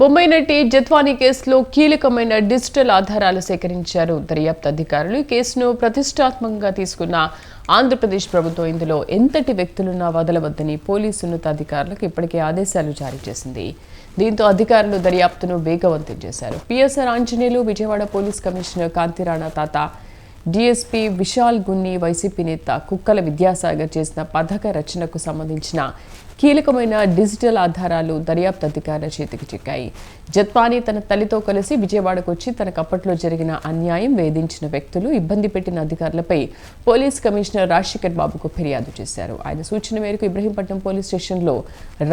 బొంబై నటి జత్వానీ కేసులో కీలకమైన డిజిటల్ ఆధారాలు సేకరించారు. దర్యాప్తు అధికారులు ఈ కేసును ప్రతిష్టాత్మకంగా తీసుకున్న ఆంధ్రప్రదేశ్ ప్రభుత్వం ఇందులో ఎంతటి వ్యక్తులున్నా వదలవద్దని పోలీసు ఉన్నతాధికారులకు ఇప్పటికే ఆదేశాలు జారీ చేసింది. దీంతో అధికారులు దర్యాప్తును వేగవంతం చేశారు. PSR Anjaneyulu Vijayawada police commissioner Kanthi Rana Tata DSP Vishal Gunni YCP నేత కుక్కల విద్యాసాగర్ చేసిన పథక రచనకు సంబంధించిన కీలకమైన డిజిటల్ ఆధారాలు దర్యాప్తు అధికారుల చేతికి చిక్కాయి. జత్వానీ తన తల్లితో కలిసి విజయవాడకు వచ్చి తనకు అప్పట్లో జరిగిన అన్యాయం వేధించిన వ్యక్తులు ఇబ్బంది పెట్టిన అధికారులపై పోలీస్ కమిషనర్ రాజశేఖర్ బాబుకు ఫిర్యాదు చేశారు. ఆయన సూచన మేరకు ఇబ్రహీంపట్నం పోలీస్ స్టేషన్లో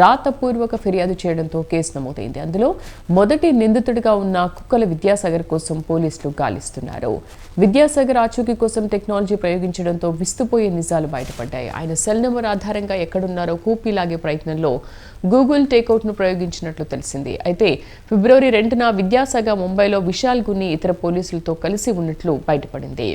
రాతపూర్వక ఫిర్యాదు చేయడంతో కేసు నమోదైంది. అందులో మొదటి నిందితుడిగా ఉన్న కుక్కల విద్యాసాగర్ కోసం పోలీసులు గాలిస్తున్నారు. విద్యాసాగర్ ఆచూకీ కోసం టెక్నాలజీ ప్రయోగించడంతో విస్తుపోయే నిజాలు బయటపడ్డాయి. ఆయన సెల్ నెంబర్ ఆధారంగా ఎక్కడున్నారో కూపీలాగే లాగే ప్రయత్నంలో గూగుల్ టేకౌట్ను ప్రయోగించినట్లు తెలిసింది. అయితే ఫిబ్రవరి రెండున విద్యాసాగ ముంబైలో విశాల్ గున్ని ఇతర పోలీసులతో కలిసి ఉన్నట్లు బయటపడింది.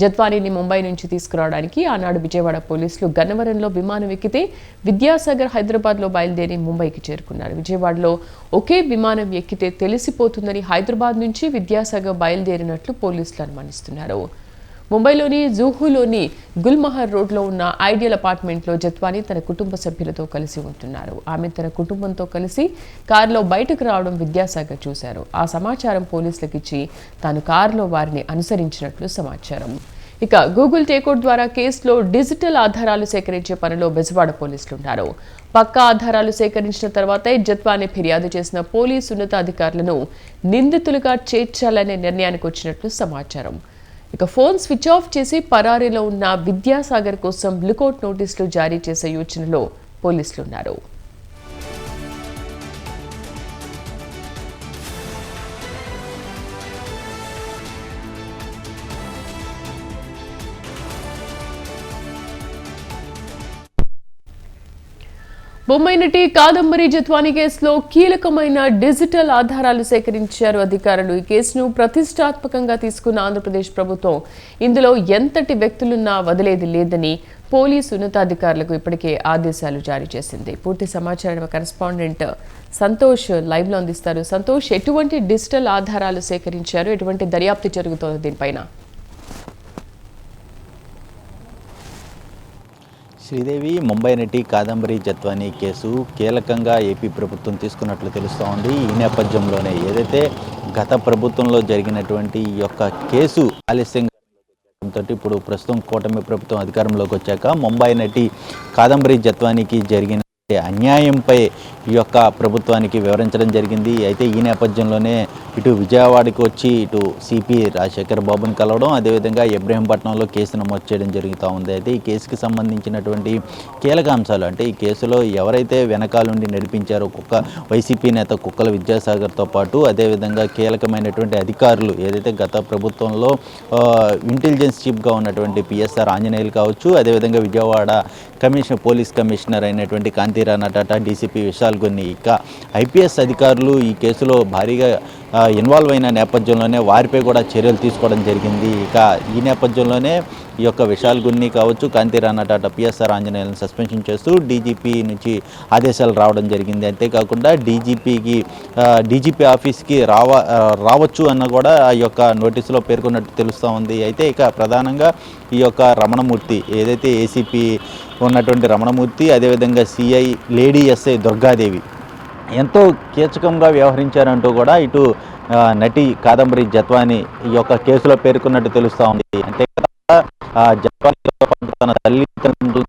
జత్వానీని ముంబై నుంచి తీసుకురావడానికి ఆనాడు విజయవాడ పోలీసులు గన్నవరంలో విమానం ఎక్కితే విద్యాసాగర్ హైదరాబాద్లో బయలుదేరి ముంబైకి చేరుకున్నారు. విజయవాడలో ఒకే విమానం ఎక్కితే తెలిసిపోతుందని హైదరాబాద్ నుంచి విద్యాసాగర్ బయలుదేరినట్లు పోలీసులు అనుమానిస్తున్నారు. ముంబైలోని జూహులోని గుల్మహర్ రోడ్లో ఉన్న ఐడియల్ అపార్ట్మెంట్లో జత్వాని తన కుటుంబ సభ్యులతో కలిసి ఉంటున్నారు. ఆమె తన కుటుంబంతో కలిసి కారులో బయటకు రావడం విద్యాసాగర్ చూశారు. ఆ సమాచారం పోలీసులకు ఇచ్చి తాను కారులో వారిని అనుసరించినట్లు సమాచారం. ఇక గూగుల్ టేకౌట్ ద్వారా కేసులో డిజిటల్ ఆధారాలు సేకరించే పనిలో బెజవాడ పోలీసులు ఉన్నారు పక్కా ఆధారాలు సేకరించిన తర్వాతే జత్వాని ఫిర్యాదు చేసిన పోలీసు ఉన్నతాధికారులను నిందితులుగా చేర్చాలనే నిర్ణయానికి వచ్చినట్లు సమాచారం. ఇక ఫోన్ స్విచ్ ఆఫ్ చేసి పరారీలో ఉన్న విద్యాసాగర్ కోసం లుకౌట్ నోటీసులు జారీ చేసే యోచనలో పోలీసులున్నారు. బొమ్మైనటి నటి కాదంబరి జత్వానీ కేసులో కీలకమైన డిజిటల్ ఆధారాలు సేకరించారు అధికారులు. ఈ కేసును ప్రతిష్టాత్మకంగా తీసుకున్న ఆంధ్రప్రదేశ్ ప్రభుత్వం. ఇందులో ఎంతటి వ్యక్తులున్నా వదిలేది లేదని పోలీసు ఉన్నతాధికారులకు ఇప్పటికే ఆదేశాలు జారీ చేసింది. పూర్తి సమాచారం కరెస్పాండెంట్ సంతోష్ లైవ్లో అందిస్తారు. సంతోష్ ఎటువంటి డిజిటల్ ఆధారాలు సేకరించారు? ఎటువంటి దర్యాప్తు జరుగుతోంది దీనిపైన? శ్రీదేవి ముంబై నటి కాదంబరి జత్వానీ కేసు కీలకంగా ఏపీ ప్రభుత్వం తీసుకున్నట్లు తెలుస్తోంది. ఈ నేపథ్యంలోనే ఏదైతే గత ప్రభుత్వంలో జరిగినటువంటి ఈ యొక్క కేసు ఆలస్యంగా తోటి ఇప్పుడు ప్రస్తుతం కూటమి ప్రభుత్వం అధికారంలోకి వచ్చాక ముంబై నటి కాదంబరి జత్వానీకి జరిగిన అన్యాయంపై ఈ యొక్క ప్రభుత్వానికి వివరించడం జరిగింది. అయితే ఈ నేపథ్యంలోనే ఇటు విజయవాడకి వచ్చి ఇటు సిపి రాజశేఖర్ బాబుని కలవడం అదేవిధంగా ఇబ్రహీంపట్నంలో కేసు నమోదు చేయడం జరుగుతూ ఉంది. అయితే ఈ కేసుకి సంబంధించినటువంటి కీలక అంశాలు అంటే ఈ కేసులో ఎవరైతే వెనకాలండి నడిపించారో కుక్క వైసీపీ నేత కుక్కల విద్యాసాగర్తో పాటు అదేవిధంగా కీలకమైనటువంటి అధికారులు ఏదైతే గత ప్రభుత్వంలో ఇంటెలిజెన్స్ చీఫ్గా ఉన్నటువంటి పిఎస్ఆర్ ఆంజనేయులు కావచ్చు అదేవిధంగా విజయవాడ కమిషనర్ పోలీస్ కమిషనర్ అయినటువంటి కాంతి టాటా డీసీపీ విశాల్ కొన్ని ఇక ఐపీఎస్ అధికారులు ఈ కేసులో భారీగా ఇన్వాల్వ్ అయిన నేపథ్యంలోనే వారిపై కూడా చర్యలు తీసుకోవడం జరిగింది. ఇక ఈ నేపథ్యంలోనే ఈ యొక్క విశాల్ గున్ని కావచ్చు కాంతి రాణా టాటా పిఎస్ఆర్ ఆంజనేయులను సస్పెన్షన్ చేస్తూ డీజీపీ నుంచి ఆదేశాలు రావడం జరిగింది. అంతేకాకుండా డీజీపీకి డీజీపీ ఆఫీస్కి రావ రావచ్చు అన్న కూడా ఆ యొక్క నోటీసులో పేర్కొన్నట్టు తెలుస్తూ ఉంది. అయితే ఇక ప్రధానంగా ఈ యొక్క రమణమూర్తి ఏదైతే ఏసీపీ ఉన్నటువంటి రమణమూర్తి అదేవిధంగా సిఐ లేడీ ఎస్ఐ దుర్గాదేవి. ఎంతో కీచకంగా వ్యవహరించారంటూ కూడా ఇటు నటి కాదంబరి జత్వాని ఈ యొక్క కేసులో పేర్కొన్నట్టు తెలుస్తూ ఉంది. అంతేకాకుండా ఆ, తన తల్లిదండ్రులు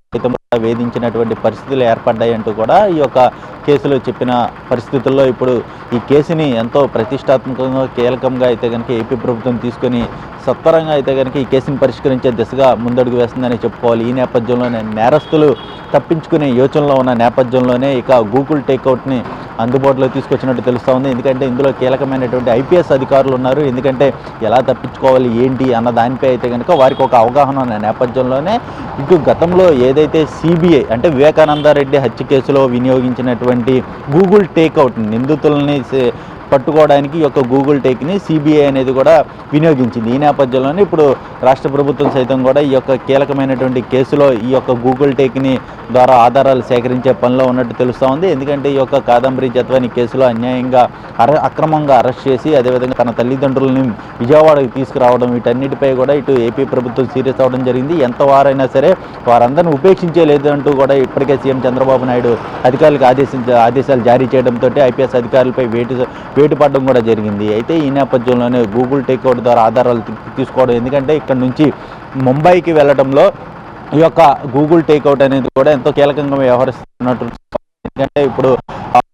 వేధించినటువంటి పరిస్థితులు ఏర్పడ్డాయంటూ కూడా ఈ యొక్క కేసులో చెప్పిన పరిస్థితుల్లో ఇప్పుడు ఈ కేసుని ఎంతో ప్రతిష్టాత్మకంగా కీలకంగా అయితే కనుక ఏపీ ప్రభుత్వం తీసుకొని సత్వరంగా అయితే కనుక ఈ కేసుని పరిష్కరించే దిశగా ముందడుగు వేస్తుందని చెప్పుకోవాలి. ఈ నేపథ్యంలోనే నేరస్తులు తప్పించుకునే యోచనలో ఉన్న నేపథ్యంలోనే ఇక గూగుల్ టేక్అవుట్ని అందుబాటులో తీసుకొచ్చినట్టు తెలుస్తూ ఉంది. ఎందుకంటే ఇందులో కీలకమైనటువంటి ఐపీఎస్ అధికారులు ఉన్నారు. ఎందుకంటే ఎలా తప్పించుకోవాలి ఏంటి అన్న దానిపై అయితే కనుక వారికి ఒక అవగాహన ఉన్న నేపథ్యంలోనే ఇటు గతంలో ఏదైతే సిబిఐ అంటే వివేకానంద రెడ్డి హత్య కేసులో వినియోగించినటువంటి గూగుల్ టేక్అవుట్ నిందితుల్ని పట్టుకోవడానికి ఈ యొక్క గూగుల్ టేక్ని సిబిఐ అనేది కూడా వినియోగించింది. ఈ నేపథ్యంలోనే ఇప్పుడు రాష్ట్ర ప్రభుత్వం సైతం కూడా ఈ యొక్క కీలకమైనటువంటి కేసులో ఈ యొక్క గూగుల్ టేక్ని ద్వారా ఆధారాలు సేకరించే పనిలో ఉన్నట్టు తెలుస్తూ ఉంది. ఎందుకంటే ఈ యొక్క కాదంబరి జత్వాని కేసులో అన్యాయంగా అర అక్రమంగా అరెస్ట్ చేసి అదేవిధంగా తన తల్లిదండ్రులని విజయవాడకి తీసుకురావడం వీటన్నిటిపై కూడా ఇటు ఏపీ ప్రభుత్వం సీరియస్ అవ్వడం జరిగింది. ఎంత వారైనా సరే వారందరిని ఉపేక్షించే లేదంటూ కూడా ఇప్పటికే సీఎం చంద్రబాబు నాయుడు అధికారులకు ఆదేశించ ఆదేశాలు జారీ చేయడంతో ఐపీఎస్ అధికారులపై వేటు వేటు పడడం కూడా జరిగింది. అయితే ఈ నేపథ్యంలోనే గూగుల్ టేక్అవుట్ ద్వారా ఆధారాలు తీసుకోవడం ఎందుకంటే ఇక్కడ నుంచి ముంబైకి వెళ్ళడంలో ఈ యొక్క గూగుల్ టేక్అవుట్ అనేది కూడా ఎంతో కీలకంగా వ్యవహరిస్తున్నట్టు ఎందుకంటే ఇప్పుడు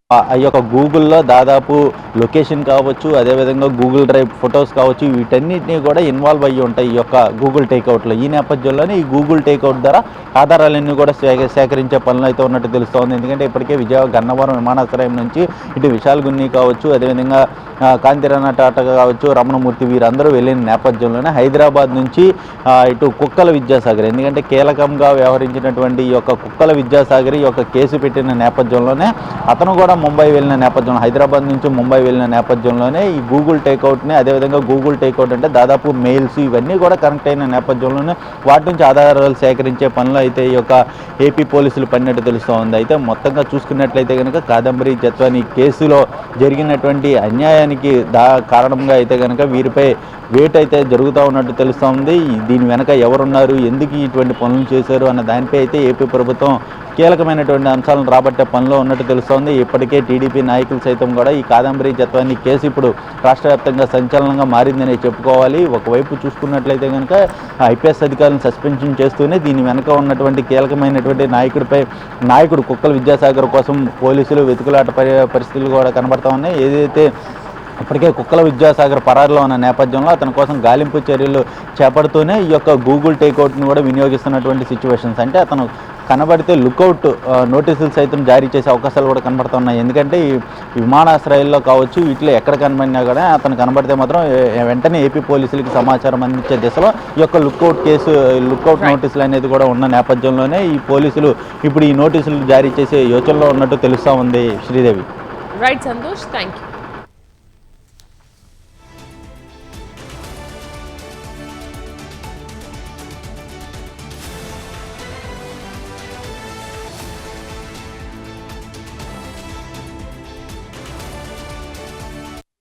ఆ- యొక్క గూగుల్లో దాదాపు లొకేషన్ కావచ్చు అదేవిధంగా గూగుల్ డ్రైవ్ ఫొటోస్ కావచ్చు వీటన్నిటిని కూడా ఇన్వాల్వ్ అయ్యి ఉంటాయి ఈ యొక్క గూగుల్ టేక్అవుట్లో ఈ నేపథ్యంలోనే ఈ గూగుల్ టేక్అవుట్ ద్వారా ఆధారాలన్నీ కూడా సేక సేకరించే పనులు అయితే ఉన్నట్టు తెలుస్తోంది. ఎందుకంటే ఇప్పటికే విజయవాడ గన్నవరం విమానాశ్రయం నుంచి ఇటు విశాల్ గున్ని కావచ్చు అదేవిధంగా ఆ, కాంతిరాణ టాటా కావచ్చు రమణమూర్తి వీరందరూ వెళ్ళిన నేపథ్యంలోనే హైదరాబాద్ నుంచి ఇటు కుక్కల విద్యాసాగర్. ఎందుకంటే కీలకంగా వ్యవహరించినటువంటి ఈ యొక్క కుక్కల విద్యాసాగర్ ఈ యొక్క కేసు పెట్టిన నేపథ్యంలోనే అతను కూడా ముంబై వెళ్ళిన నేపథ్యంలో హైదరాబాద్ నుంచి ముంబై వెళ్ళిన నేపథ్యంలోనే ఈ గూగుల్ టేక్అవుట్ని అదేవిధంగా గూగుల్ టేక్అవుట్ అంటే దాదాపు మెయిల్స్ ఇవన్నీ కూడా కనెక్ట్ అయిన నేపథ్యంలోనే వాటి నుంచి ఆధారాలు సేకరించే పనులు అయితే ఈ యొక్క ఏపీ పోలీసులు పడినట్టు తెలుస్తూ ఉంది అయితే మొత్తంగా చూసుకున్నట్లయితే కనుక కాదంబరి జత్వాని కేసులో జరిగినటువంటి అన్యాయానికి దా కారణంగా అయితే కనుక వీరిపై వేట్ అయితే జరుగుతూ ఉన్నట్టు తెలుస్తూ ఉంది దీని వెనక ఎవరున్నారు? ఎందుకు ఇటువంటి పనులు చేశారు? అన్న దానిపై అయితే ఏపీ ప్రభుత్వం కీలకమైనటువంటి అంశాలను రాబట్టే పనిలో ఉన్నట్టు తెలుస్తోంది. ఇప్పటికీ టీడీపీ నాయకులు సైతం కూడా ఈ కాదంబరి జత్వాన్ని కేసు ఇప్పుడు రాష్ట్ర వ్యాప్తంగా సంచలనంగా మారిందని చెప్పుకోవాలి. ఒకవైపు చూసుకున్నట్లయితే కనుక ఐపీఎస్ అధికారులను సస్పెన్షన్ చేస్తూనే దీని వెనక ఉన్నటువంటి కీలకమైనటువంటి నాయకుడిపై నాయకుడు కుక్కల విద్యాసాగర్ కోసం పోలీసులు వెతుకులాట పరిస్థితులు కూడా కనబడతా ఉన్నాయి. ఏదైతే ఇప్పటికే కుక్కల విద్యాసాగర్ పరారులో ఉన్న నేపథ్యంలో అతని కోసం గాలింపు చర్యలు చేపడుతూనే ఈ యొక్క గూగుల్ టేక్అవుట్ని కూడా వినియోగిస్తున్నటువంటి సిచ్యువేషన్స్. అంటే అతను కనబడితే లుకౌట్ నోటీసులు సైతం జారీ చేసే అవకాశాలు కూడా కనబడుతున్నాయి. ఎందుకంటే ఈ విమానాశ్రయాల్లో కావచ్చు వీటిలో ఎక్కడ కనబడినా కూడా అతను కనబడితే మాత్రం వెంటనే ఏపీ పోలీసులకి సమాచారం అందించే దిశలో ఈ యొక్క లుకౌట్ కేసు లుకౌట్ నోటీసులు అనేది కూడా ఉన్న నేపథ్యంలోనే ఈ పోలీసులు ఇప్పుడు ఈ నోటీసులు జారీ చేసే యోచనలో ఉన్నట్టు తెలుస్తూ ఉంది Sridevi. Right Santosh thank you